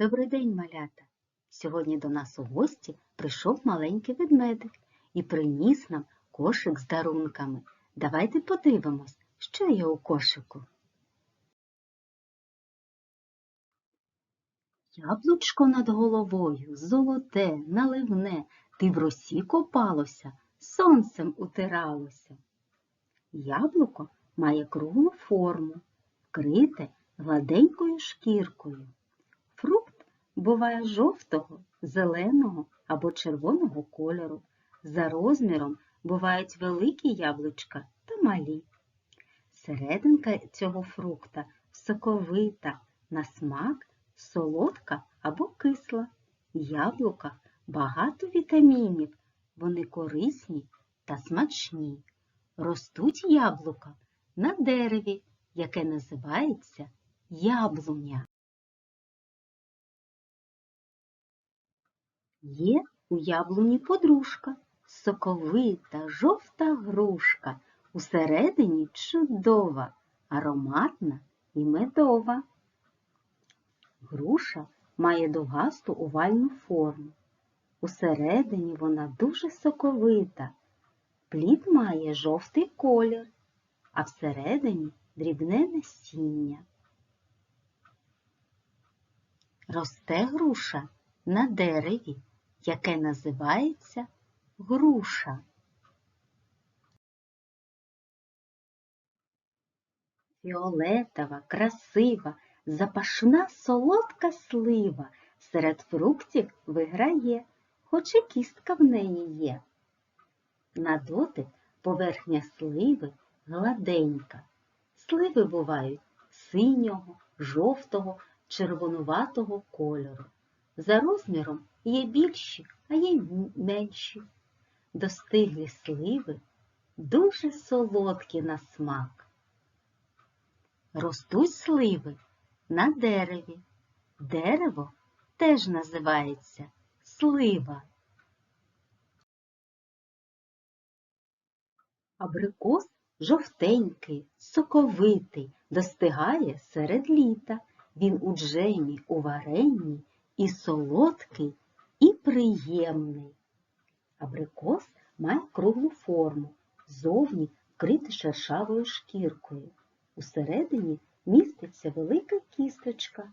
Добрий день, малята! Сьогодні до нас у гості прийшов маленький ведмедик і приніс нам кошик з дарунками. Давайте подивимось, що є у кошику. Яблучко над головою, золоте, наливне, ти в росі копалося, сонцем утиралося. Яблуко має круглу форму, вкрите гладенькою шкіркою. Буває жовтого, зеленого або червоного кольору. За розміром бувають великі яблучка та малі. Серединка цього фрукта соковита, на смак солодка або кисла. В яблуках багато вітамінів, вони корисні та смачні. Ростуть яблука на дереві, яке називається яблуня. Є у яблуні подружка, соковита, жовта грушка, усередині чудова, ароматна і медова. Груша має довгасту овальну форму. Усередині вона дуже соковита. Плід має жовтий колір, а всередині дрібне насіння. Росте груша на дереві, яке називається груша. Фіолетова, красива, запашна солодка слива серед фруктів виграє, хоч і кістка в неї є. На дотик поверхня сливи гладенька. Сливи бувають синього, жовтого, червонуватого кольору. За розміром є більші, а є менші. Достиглі сливи дуже солодкі на смак. Ростуть сливи на дереві. Дерево теж називається слива. Абрикос жовтенький, соковитий, достигає серед літа. Він у джемі, у варенні і солодкий, і приємний. Абрикос має круглу форму, зовні вкритий шершавою шкіркою. Усередині міститься велика кісточка.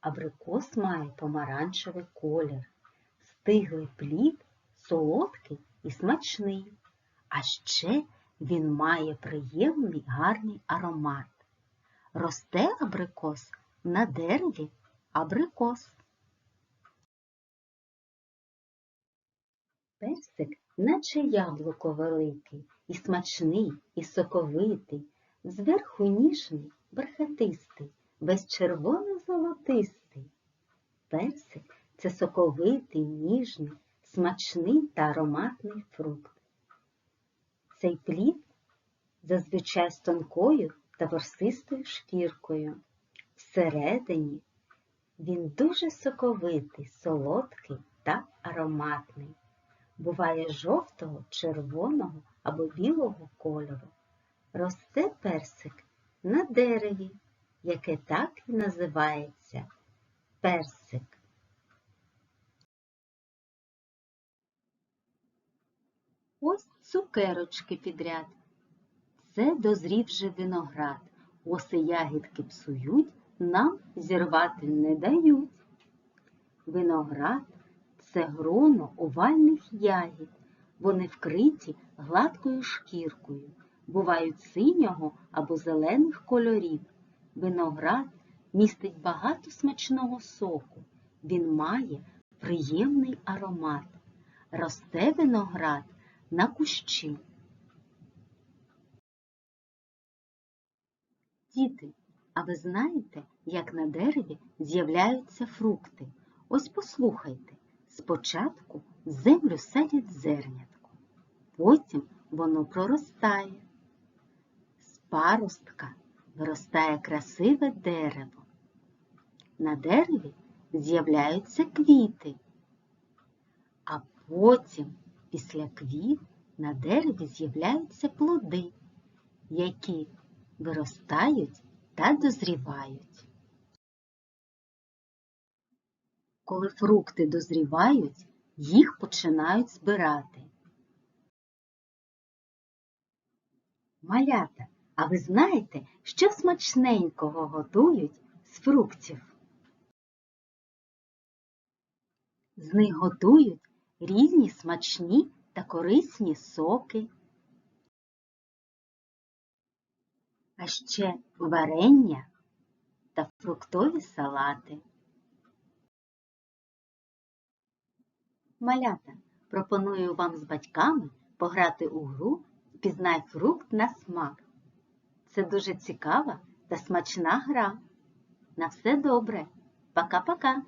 Абрикос має помаранчевий колір, стиглий плід, солодкий і смачний. А ще він має приємний гарний аромат. Росте абрикос на дереві абрикос. Персик, наче яблуко великий, і смачний, і соковитий, зверху ніжний, бархатистий, весь червоно-золотистий. Персик це соковитий, ніжний, смачний та ароматний фрукт. Цей плід зазвичай з тонкою та ворсистою шкіркою. Всередині він дуже соковитий, солодкий та ароматний. Буває жовтого, червоного або білого кольору. Росте персик на дереві, яке так і називається персик. Ось цукерочки підряд. Це дозрів же виноград. Оси ягідки псують, нам зірвати не дають. Виноград це гроно овальних ягід. Вони вкриті гладкою шкіркою, бувають синього або зелених кольорів. Виноград містить багато смачного соку. Він має приємний аромат. Росте виноград на кущі. Діти, а ви знаєте, як на дереві з'являються фрукти? Ось послухайте. Спочатку землю садять зернятко, потім воно проростає. З паростка виростає красиве дерево. На дереві з'являються квіти, а потім після квіт на дереві з'являються плоди, які виростають та дозрівають. Коли фрукти дозрівають, їх починають збирати. Малята, а ви знаєте, що смачненького готують з фруктів? З них готують різні смачні та корисні соки, а ще варення та фруктові салати. Малята, пропоную вам з батьками пограти у гру Пізнай фрукт на смак. Це дуже цікава та смачна гра. На все добре. Пока-пока!